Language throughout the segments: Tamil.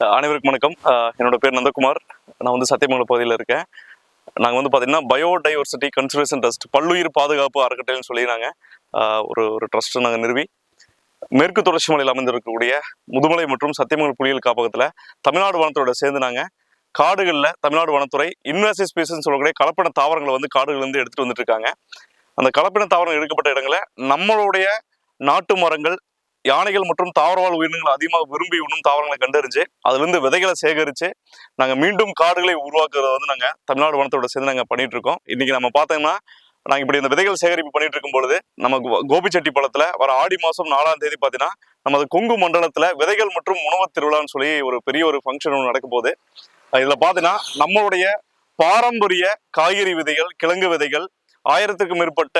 அனைவருக்கும் வணக்கம். என்னோட பேர் நந்தகுமார். நான் வந்து சத்தியமங்கலம் பகுதியில் இருக்கேன். நாங்கள் வந்து பார்த்தீங்கன்னா பயோடைவர்சிட்டி கன்சர்வேஷன் ட்ரஸ்ட் பல்லுயிர் பாதுகாப்பு அறக்கட்டளைன்னு சொல்லி நாங்கள் ஒரு ஒரு ட்ரஸ்ட்டை நாங்கள் நிறுவி மேற்கு தொடர்ச்சி மலையில் அமைந்திருக்கக்கூடிய முதுமலை மற்றும் சத்தியமங்கலம் புலிகள் காப்பகத்தில் தமிழ்நாடு வனத்துறையோட சேர்ந்து நாங்கள் காடுகளில் தமிழ்நாடு வனத்துறை இன்வெசிவ் ஸ்பீசஸ்னு சொல்லக்கூடிய கலப்பின தாவரங்களை வந்து காடுகள்லேருந்து எடுத்துகிட்டு வந்துட்டு இருக்காங்க. அந்த கலப்பின தாவரங்கள் எடுக்கப்பட்ட இடங்களை நம்மளுடைய நாட்டு மரங்கள் யானைகள் மற்றும் தாவரவாழ் உயிரினங்கள் அதிகமாக விரும்பி உண்ணும் தாவரங்களை கண்டறிஞ்சு அதுலேருந்து விதைகளை சேகரித்து நாங்கள் மீண்டும் காடுகளை உருவாக்குறத வந்து நாங்கள் தமிழ்நாடு வனத்தோட சேர்ந்து நாங்கள் பண்ணிட்டு இருக்கோம் இன்னைக்கு நம்ம பார்த்தோம்னா நாங்கள் இப்படி இந்த விதைகள் சேகரிப்பு பண்ணிட்டு இருக்கும் பொழுது நம்ம கோபிச்செட்டி பழத்தில் வர ஆடி மாதம் நாலாம் தேதி பார்த்தீங்கன்னா நமது கொங்கு மண்டலத்தில் விதைகள் மற்றும் உணவு திருவிழான்னு சொல்லி ஒரு பெரிய ஒரு ஃபங்க்ஷன் ஒன்று நடக்க போகுது. இதில் பார்த்தீங்கன்னா நம்மளுடைய பாரம்பரிய காய்கறி விதைகள் கிழங்கு விதைகள் ஆயிரத்துக்கும் மேற்பட்ட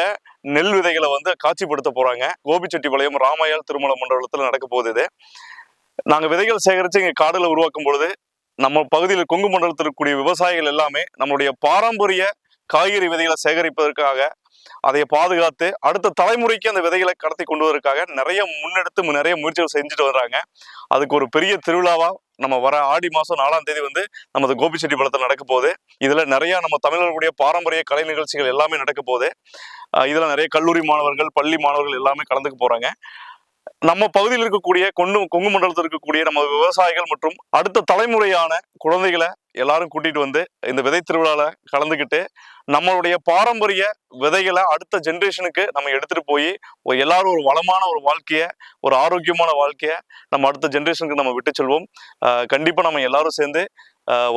நெல் விதைகளை வந்து காட்சிப்படுத்த போறாங்க. கோபிச்செட்டிப்பாளையம் ராமாயால் திருமல மண்டலத்தில் நடக்க போகுது இது. நாங்கள் விதைகள் சேகரித்து இங்கே காடுல உருவாக்கும் பொழுது நம்ம பகுதியில் கொங்கு மண்டலத்தில் இருக்கக்கூடிய விவசாயிகள் எல்லாமே நம்மளுடைய பாரம்பரிய காய்கறி விதைகளை சேகரிப்பதற்காக அதை பாதுகாத்து அடுத்த தலைமுறைக்கு அந்த விதைகளை கடத்தி கொண்டு வருவதற்காக நிறைய முன்னெடுத்து நிறைய முயற்சிகள் செஞ்சுட்டு வர்றாங்க. அதுக்கு ஒரு பெரிய திருவிழாவா நம்ம வர ஆடி மாதம் நாலாம் தேதி வந்து நமது கோபிச்செட்டிப்பாளையத்தில் நடக்க போகுது. இதில் நிறைய நம்ம தமிழர்களுடைய பாரம்பரிய கலை நிகழ்ச்சிகள் எல்லாமே நடக்க போகுது. இதில் இதுல நிறைய கல்லூரி மாணவர்கள் பள்ளி மாணவர்கள் எல்லாமே கலந்துக்க போறாங்க. நம்ம பகுதியில் இருக்கக்கூடிய கொண்டு கொங்கு மண்டலத்தில் இருக்கக்கூடிய நம்ம விவசாயிகள் மற்றும் அடுத்த தலைமுறையான குழந்தைகளை எல்லாரும் கூட்டிட்டு வந்து இந்த விதை திருவிழால கலந்துக்கிட்டு நம்மளுடைய பாரம்பரிய விதைகளை அடுத்த ஜென்ரேஷனுக்கு நம்ம எடுத்துட்டு போய் ஒரு எல்லாரும் ஒரு வளமான ஒரு வாழ்க்கைய ஒரு ஆரோக்கியமான வாழ்க்கைய நம்ம அடுத்த ஜென்ரேஷனுக்கு நம்ம விட்டு செல்வோம். கண்டிப்பா நம்ம எல்லாரும் சேர்ந்து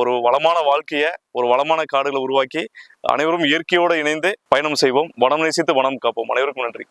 ஒரு வளமான வாழ்க்கைய ஒரு வளமான காடுகளை உருவாக்கி அனைவரும் இயற்கையோடு இணைந்து பயணம் செய்வோம். வனம் நேசித்து வனம் காப்போம். அனைவருக்கும் நன்றி.